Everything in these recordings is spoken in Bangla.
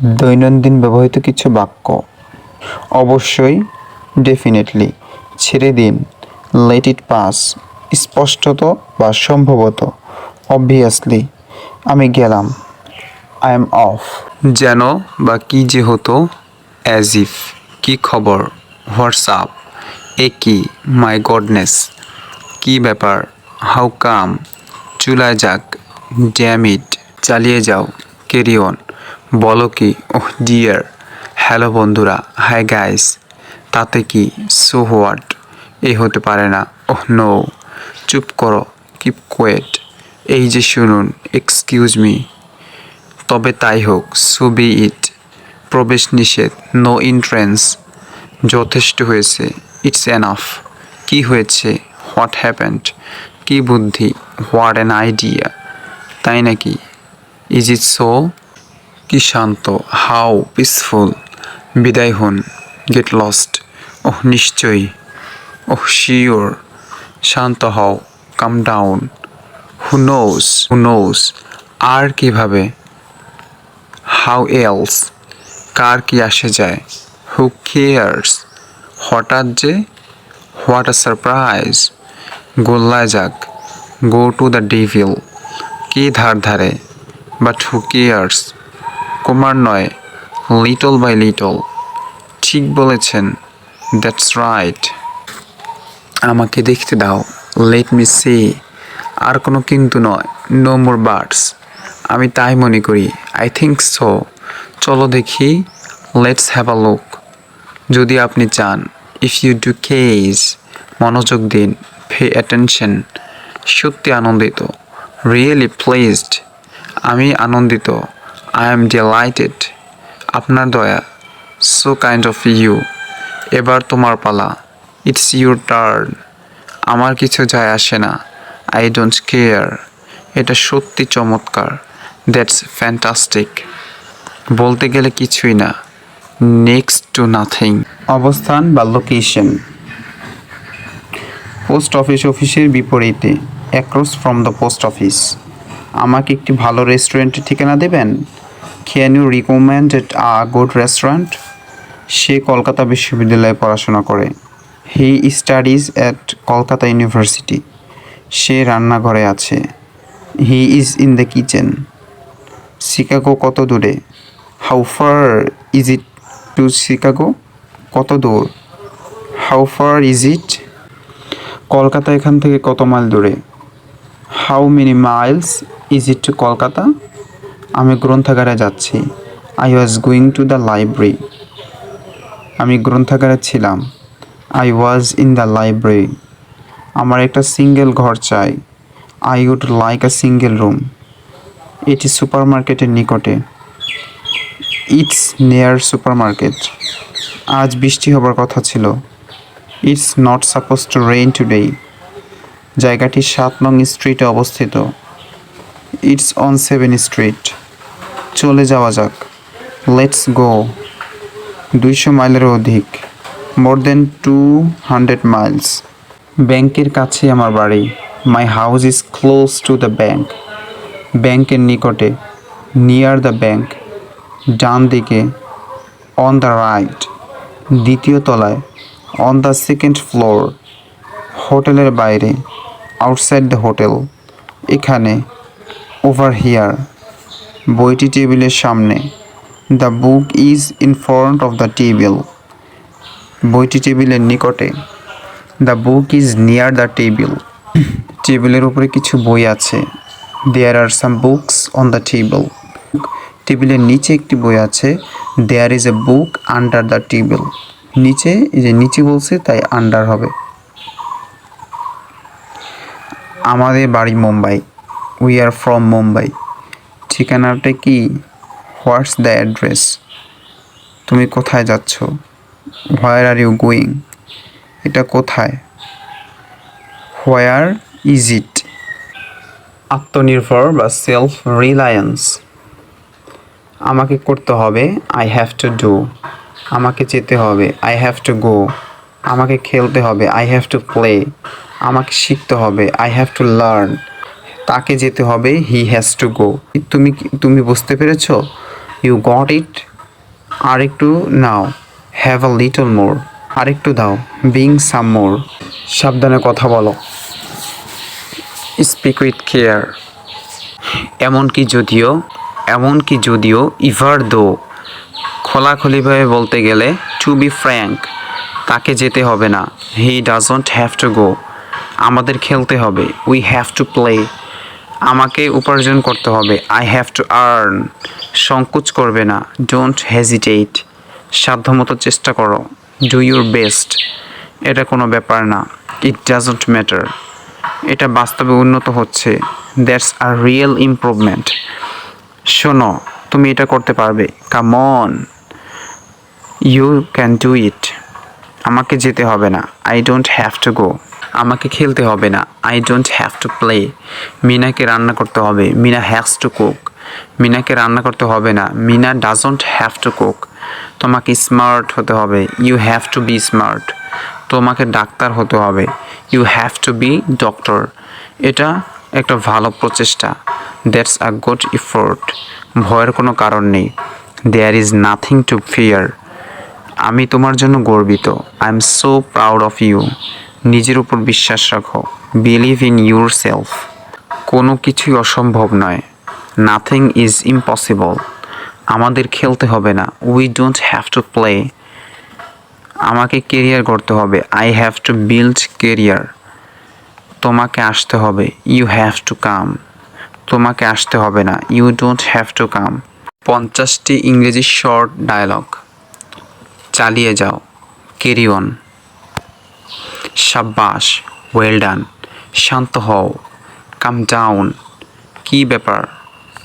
দৈনন্দিন ব্যবহৃত কিছু বাক্য অবশ্যই ডেফিনেটলি ছেড়ে দিন লেট ইট পাস স্পষ্টত বা সম্ভবত অবভিয়াসলি আমি গেলাম আই এম অফ যেন বা কি যে হতো অ্যাজ ইফ কি খবর হোয়াটসঅ্যাপ এ কি মাই গডনেস কি ব্যাপার হাউ কাম চুলায় যাক ড্যামিট চালিয়ে যাও ক্যারি অন বলো কি? ওহ ডিয়ার হ্যালো বন্ধুরা। হাই গাইস তাতে কি? সো হোয়াট এই হতে পারে না। ওহ নো চুপ করো। কিপ কোয়েট এই যে শুনুন এক্সকিউজ মি তবে তাই হোক সো বি ইট প্রবেশ নিষেধ নো এন্ট্রেন্স যথেষ্ট হয়েছে ইটস এনাফ কি হয়েছে? হোয়াট হ্যাপেন্ড কি বুদ্ধি? হোয়াট অ্যান আইডিয়া তাই নাকি? ইজ ইট সো কি শান্ত হাউ পিসফুল বিদায় হন গেট লস্ট ওহ, নিশ্চয়ই, ওহ শিওর শান্ত হও কাম ডাউন হু নোস আর কীভাবে হাউ এলস কার কি আসে যায় হু কেয়ার্স হঠাৎ যে হোয়াট আ সারপ্রাইজ গোল্লায় যাক গো টু দ্য ডিভিল কি ধার ধারে বাট হু কেয়ার্স কুমার নয় লিটল বাই লিটল ঠিক বলেছেন দ্যাটস রাইট আমাকে দেখতে দাও লেট মি সে আর কোনো কিন্তু নয় নো মোর বার্ডস আমি তাই মনে করি আই থিঙ্ক সো চলো দেখি লেটস হ্যাভ আ লুক যদি আপনি চান ইফ ইউ ডু কেস মনোযোগ দিন পে অ্যাটেনশন সত্যি আনন্দিত রিয়েলি প্লেসড আমি আনন্দিত আই এম ডিলাইটেড আপনার দয়া সো কাইন্ড অফ ইউ এবার তোমার পালা ইটস ইউর টার্ন আমার কিছু যায় আসে না আই ডোন্ট কেয়ার এটা সত্যি চমৎকার দ্যাটস ফ্যান্টাস্টিক বলতে গেলে কিছুই না নেক্সট টু নাথিং অবস্থান বা লোকেশন পোস্ট অফিস অফিসের বিপরীতে across from the post office আমাকে একটি ভালো রেস্টুরেন্টের ঠিকানা দেবেন? Can you recommend a good restaurant. সে কলকাতা বিশ্ববিদ্যালয়ে পড়াশোনা করে। He studies at Kolkata university. সে রান্নাঘরে আছে। He is in the kitchen. Chicago কত দূরে? How far is it to Chicago? কত দূর? How far is it? Kolkata এখান থেকে কত মাইল দূরে? How many miles is it to Kolkata? আমি গ্রন্থাগারে যাচ্ছি। I was going to the library আমি গ্রন্থাগারে ছিলাম। I was in the library আমার একটা সিঙ্গেল ঘর চাই। I would like a single room এটি সুপার মার্কেটের নিকটে। ইটস নিয়ার সুপার মার্কেট আজ বৃষ্টি হবার কথা ছিল। It's not suppose to rain today জায়গাটি সাত নং স্ট্রিটে অবস্থিত। ইটস অন সেভেন স্ট্রিট চলে যাওয়া যাক। লেটস গো দুইশো মাইলেরও অধিক। More than two hundred miles ব্যাংকের কাছে আমার বাড়ি। My house is close to the bank ব্যাংকের নিকটে। নিয়ার দ্য ব্যাংক ডান দিকে। অন দ্য রাইট দ্বিতীয় তলায়। অন দ্য সেকেন্ড ফ্লোর হোটেলের বাইরে। আউটসাইড দ্য হোটেল এখানে। ওভার হিয়ার বইটি টেবিলের সামনে। The book is in front of the table বইটি টেবিলের নিকটে। The book is near the table টেবিলের উপরে কিছু বই আছে। There are some books on the table টেবিলের নিচে একটি বই আছে। There is a book under the table নিচে যে নিচে বলছে, তাই আন্ডার হবে। আমাদের বাড়ি Mumbai. We are from Mumbai. ঠিকানাটা কি? হোয়াটস দ্য অ্যাড্রেস তুমি কোথায় যাচ্ছ? হোয়ার আর ইউ গোয়িং এটা কোথায়? হোয়ার ইজ ইট আত্মনির্ভর বা সেলফ রিলায়েন্স আমাকে করতে হবে আই হ্যাভ টু ডু আমাকে যেতে হবে আই হ্যাভ টু গো আমাকে খেলতে হবে আই হ্যাভ টু প্লে আমাকে শিখতে হবে আই হ্যাভ টু লার্ন তাকে যেতে হবে হি হ্যাজ টু গো তুমি তুমি বুঝতে পেরেছ? ইউ গট ইট আর একটু নাও। হ্যাভ আ লিটল মোর আর একটু দাও। বিং সাম মোর সাবধানে কথা বলো। স্পিক উইথ কেয়ার এমনকি যদিও এমনকি যদিও ইভার দো খোলাখুলিভাবে বলতে গেলে টু বি ফ্র্যাঙ্ক তাকে যেতে হবে না। He doesn't have to go আমাদের খেলতে হবে। উই হ্যাভ টু প্লে আমাকে উপার্জন করতে হবে। আই হ্যাভ টু আর্ন সংকোচ করবে না। ডোন্ট হেজিটেট সাধ্যমতো চেষ্টা করো। ডু ইউর বেস্ট এটা কোনো ব্যাপার না। ইট ডাজন্ট ম্যাটার এটা বাস্তবে উন্নত হচ্ছে। দ্যাটস আ রিয়েল ইমপ্রুভমেন্ট শোনো, তুমি এটা করতে পারবে। Come on you can do it আমাকে যেতে হবে না। I don't have to go আমাকে খেলতে হবে না। I don't have to play মিনাকে রান্না করতে হবে। মিনা হ্যাভস টু কুক মিনাকে রান্না করতে হবে না। Meena doesn't have to cook তোমাকে স্মার্ট হতে হবে। You have to be smart তোমাকে ডাক্তার হতে হবে। You have to be doctor এটা একটা ভালো প্রচেষ্টা। দ্যাটস আ গুড ইফোর্ট ভয়ের কোনো কারণ নেই। There is nothing to fear আমি তোমার জন্য গর্বিত। I am so proud of you নিজের উপর বিশ্বাস রাখো। বিলিভ ইন ইউর সেলফ কোনো কিছুই অসম্ভব নয়। নাথিং ইজ ইম্পসিবল আমাদের খেলতে হবে না। We don't have to play আমাকে কেরিয়ার করতে হবে। I have to build career তোমাকে আসতে হবে। ইউ হ্যাভ টু কাম তোমাকে আসতে হবে না। You don't have to come পঞ্চাশটি ইংরেজি শর্ট ডায়লগ চালিয়ে যাও। কেরি অন সাব্বাস ওয়েল ডান শান্ত হও কাম ডাউন কি ব্যাপার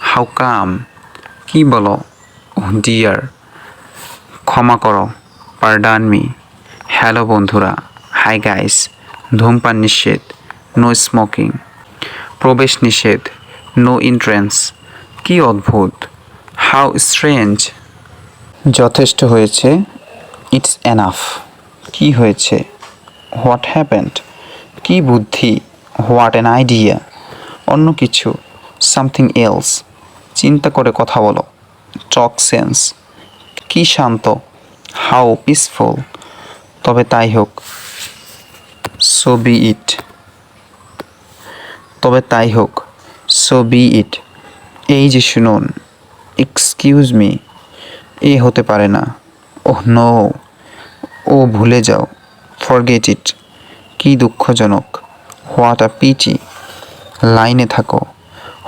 হাউ কাম কি বলো ডিয়ার ক্ষমা করো পারডান মি হ্যালো বন্ধুরা হাই গাইস ধূমপান নিষেধ নো স্মোকিং প্রবেশ নিষেধ নো এন্ট্রেন্স কি অদ্ভুত হাউ স্ট্রেঞ্জ যথেষ্ট হয়েছে ইটস এনাফ কি হয়েছে? হোয়াট হ্যাপেন্ড কি বুদ্ধি? হোয়াট অ্যান আইডিয়া অন্য কিছু। সামথিং এলস চিন্তা করে কথা বলো। টক সেন্স কি শান্ত। হাউ পিসফুল তবে তাই হোক। সো বি ইট তবে তাই হোক। সো বি ইট এই যে শুনুন। এক্সকিউজ মি এ হতে পারে না। ওহ নো ও ভুলে যাও। ফরগেট ইট কি দুঃখজনক। হোয়াট আ পিটি লাইনে থাকো।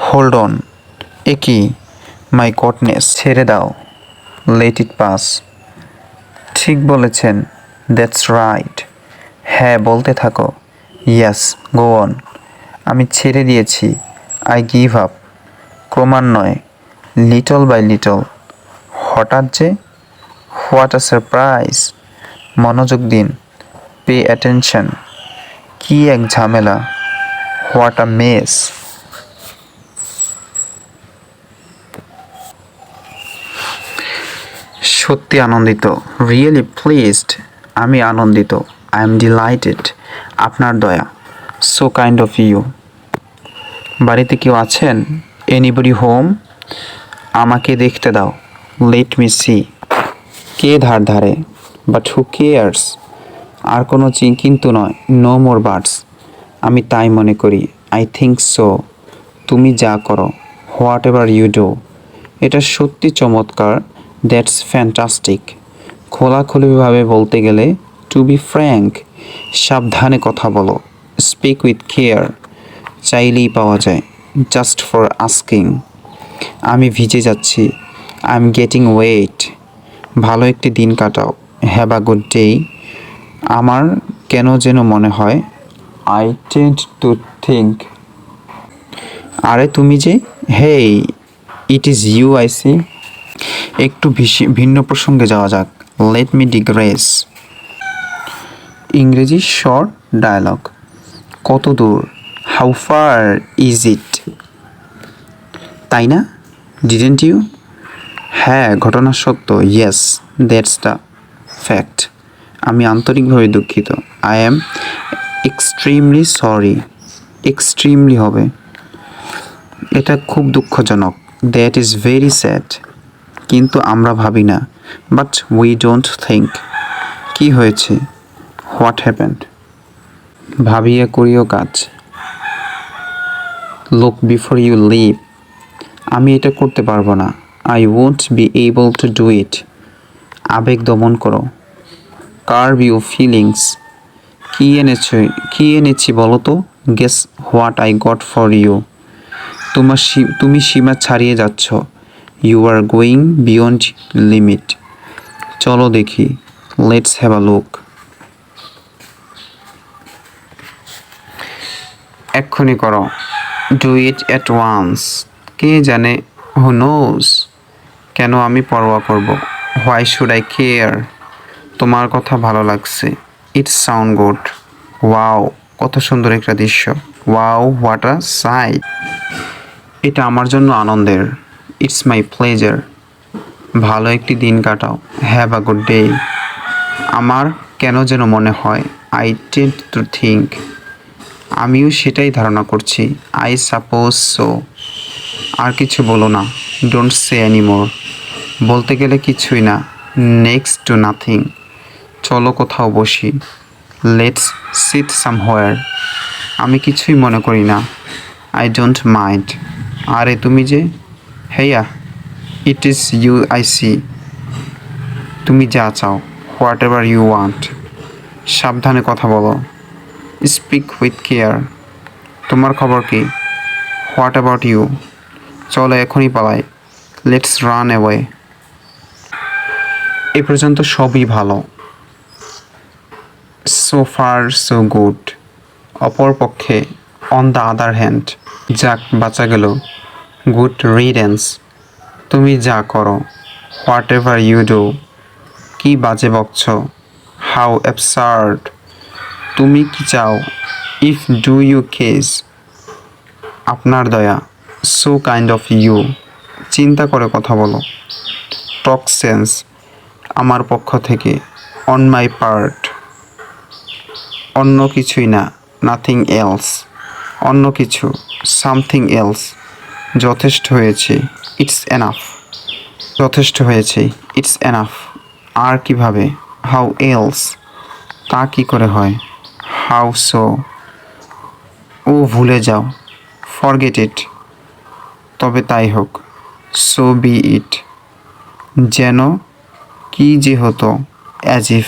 হোল্ড অন এ কি? মাই গডনেস ছেড়ে দাও। লেট ইট পাস ঠিক বলেছেন। দ্যাটস রাইট হ্যাঁ বলতে থাকো। ইয়াস গো অন আমি ছেড়ে দিয়েছি। আই গিভ আপ ক্রমান্বয়ে। লিটল বাই লিটল হঠাৎ যে? হোয়াট আ সারপ্রাইজ মনোযোগ দিন। পে অ্যাটেনশন কি এক ঝামেলা। হোয়াট আ মেস সত্যি আনন্দিত। রিয়েলি প্লিজড আমি আনন্দিত। আই এম ডিলাইটেড আপনার দয়া। সো কাইন্ড অফ ইউ বাড়িতে কেউ আছেন? এনিবডি হোম আমাকে দেখতে দাও। লেট মি সি কে ধার ধারে? বাট হু কেয়ার্স আর কোনো কিন্তু নয় নো মোর বার্ডস আমি তাই মনে করি আই থিঙ্ক সো তুমি যা করো হোয়াট এভার ইউ ডো এটা সত্যি চমৎকার দ্যাটস ফ্যান্টাস্টিক খোলাখুলিভাবে বলতে গেলে টু বি ফ্র্যাঙ্ক সাবধানে কথা বলো স্পিক উইথ কেয়ার চাইলেই পাওয়া যায় জাস্ট ফর আস্কিং আমি ভিজে যাচ্ছি আই এম গেটিং ওয়েট ভালো একটি দিন কাটাও হ্যাভ আ গুড ডে আমার কেন যেন মনে হয় আই টেন্ট টু থিঙ্ক আরে তুমি যে hey it is you I see একটু ভিন্ন প্রসঙ্গে যাওয়া যাক। লেট মি ডিগ্রেস ইংরেজি শর্ট ডায়ালগ কত দূর? হাউ ফার ইজ ইট তাই না? ডিডেন্ট ইউ হ্যাঁ ঘটনা সত্য ইয়েস দ্যাটস দ্য ফ্যাক্ট আমি আন্তরিকভাবে দুঃখিত। I am extremely sorry extremely হবে। এটা খুব দুঃখজনক। দ্যাট ইজ ভেরি স্যাড কিন্তু আমরা ভাবি না। বাট উই ডোন্ট থিঙ্ক কি হয়েছে? হোয়াট হ্যাপেন্ড ভাবিয়া করিও কাজ। লুক বিফোর ইউ লিভ আমি এটা করতে পারব না। I won't be able to do it আবেগ দমন করো। Curve you feelings? কী এনেছো, কী এনেছি বলো তো? Guess what I got for you তোমার তুমি সীমা ছাড়িয়ে যাচ্ছ। You are going beyond limit চলো দেখি। লেটস হ্যাভ আ লুক এক্ষুনি করো। ডু ইট অ্যাট ওয়ান্স কে জানে? হু নোজ কেন আমি পরোয়া করব? হোয়াই শুড আই কেয়ার তোমার কথা ভালো লাগছে। ইটস সাউন্ড গুড ওয়াও কত সুন্দর একটা দৃশ্য। ওয়াও হোয়াট আ সাইট এটা আমার জন্য আনন্দের। ইটস মাই প্লেজার ভালো একটি দিন কাটাও। হ্যাভ আ গুড ডে আমার কেন যেন মনে হয় আই টেন্ট টু থিঙ্ক আমিও সেটাই ধারণা করছি। আই সাপোজ সো আর কিছু বলো না। ডোন্ট সে অ্যানিমোর বলতে গেলে কিছুই না। নেক্সট টু নাথিং চলো কোথাও বসি। লেটস সিট সামহোয়ার আমি কিছুই মনে করি না। আই ডোন্ট মাইন্ড আরে তুমি যে? Hey it is you I see তুমি যা চাও হোয়াট এভার ইউ ওয়ান্ট সাবধানে কথা বলো। স্পিক উইথ কেয়ার তোমার খবর কি? হোয়াট অ্যাবাউট ইউ চলো এখনই পালাই। লেটস রান অ্যাওয়ে এ পর্যন্ত সবই ভালো। সো ফার সো গুড অপরপক্ষে অন দ্য আদার হ্যান্ড যাক, বাঁচা গেল। গুড রিডেন্স তুমি যা করো হোয়াট এভার ইউ ডু কি বাজে বকছ হাউ অ্যাবসার্ড তুমি কি চাও ইফ ডু ইউ কেস আপনার দয়া সো কাইন্ড অফ ইউ চিন্তা করে কথা বলো। টক সেন্স আমার পক্ষ থেকে অন মাই পার্ট অন্য কিছুই না নাথিং এলস অন্য কিছু সামথিং এলস যথেষ্ট হয়েছে ইটস এনাফ যথেষ্ট হয়েছে ইটস এনাফ আর কীভাবে? হাউ এলস তা কি করে হয়? হাউ সো ও, ভুলে যাও। ফরগেট ইট তবে তাই হোক সো বি ইট যেন কি যে হতো অ্যাজ ইফ